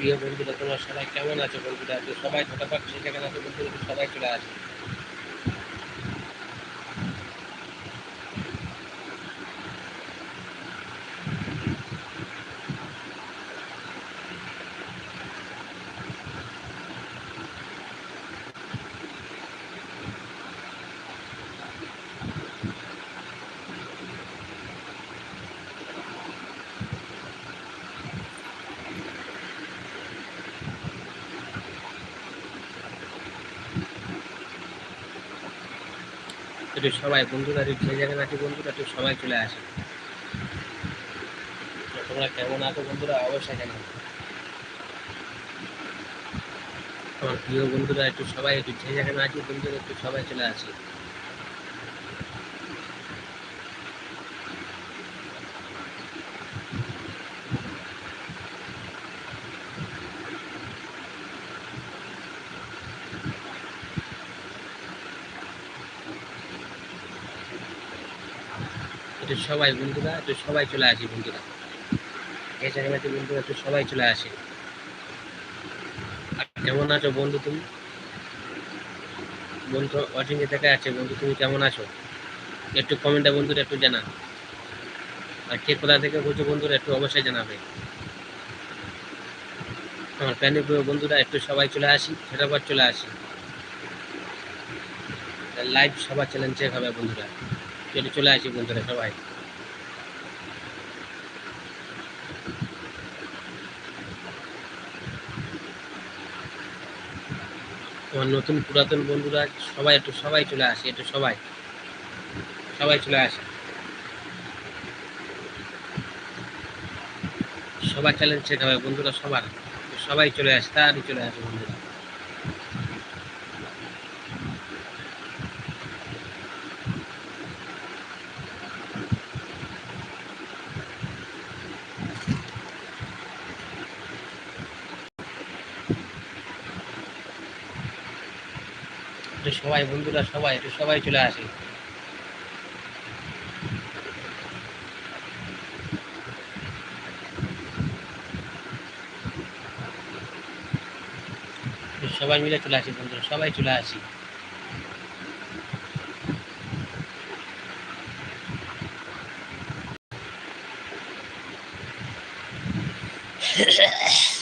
প্রিয় বন্ধুরা, তোমরা সবাই কেমন আছো বন্ধুরা? সবাই ছোটো যে সেখানে আছো বন্ধুরা সবাই চলে আসে। একটু সবাই বন্ধুরা একটু যে জায়গায় আছি বন্ধুরা একটু সবাই চলে আসে। তোমরা কেমন আছো বন্ধুরা? অবশ্যই কেন আমার প্রিয় বন্ধুরা, একটু সবাই একটু যে জায়গায় আছি বন্ধুরা একটু সবাই চলে আসে। একটু সবাই বন্ধুরা, একটু সবাই চলে আসি বন্ধুরা। এই জায়গাতে বন্ধুরা, একটু সবাই চলে আসে। কেমন আছো বন্ধু তুমি? বন্ধু ওয়াচিংয়ে থেকে আছে বন্ধু, তুমি কেমন আছো? একটু কমেন্টে বন্ধুরা একটু জানা আর কে কোথা থেকে বলছো বন্ধুরা, একটু অবশ্যই জানাবে। আমার প্যানিক বন্ধুরা, একটু সবাই চলে আসি ফেরাবার চলে আসি। লাইভ সবার চ্যালেঞ্জ হবে বন্ধুরা। একটু চলে আসি বন্ধুরা সবাই। আমার নতুন পুরাতন বন্ধুরা, সবাই একটু সবাই চলে আসে, একটু সবাই। সবাই চলে আসে। সবাই চ্যালেঞ্জ সেটা হবে বন্ধুরা সবার। সবাই চলে আসে তারই চলে আসে বন্ধুরা একটু সবাই বন্ধুরা সবাই একটু সবাই চলে আসে। সবাই মিলে চলে আসি বন্ধুরা, সবাই চলে আসি। বন্ধুরা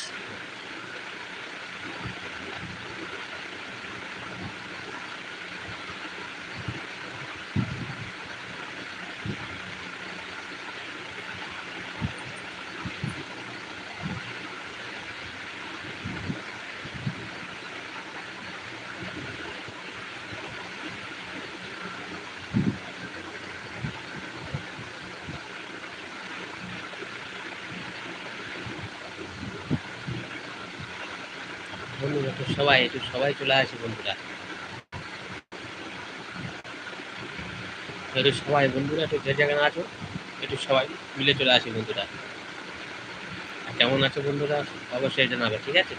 একটু সবাই একটু সবাই চলে আসি বন্ধুরা। একটু সবাই বন্ধুরা, একটু যে জায়গায় আছো, একটু সবাই মিলে চলে আসি বন্ধুরা। কেমন আছো বন্ধুরা, অবশ্যই জানাবে, ঠিক আছে?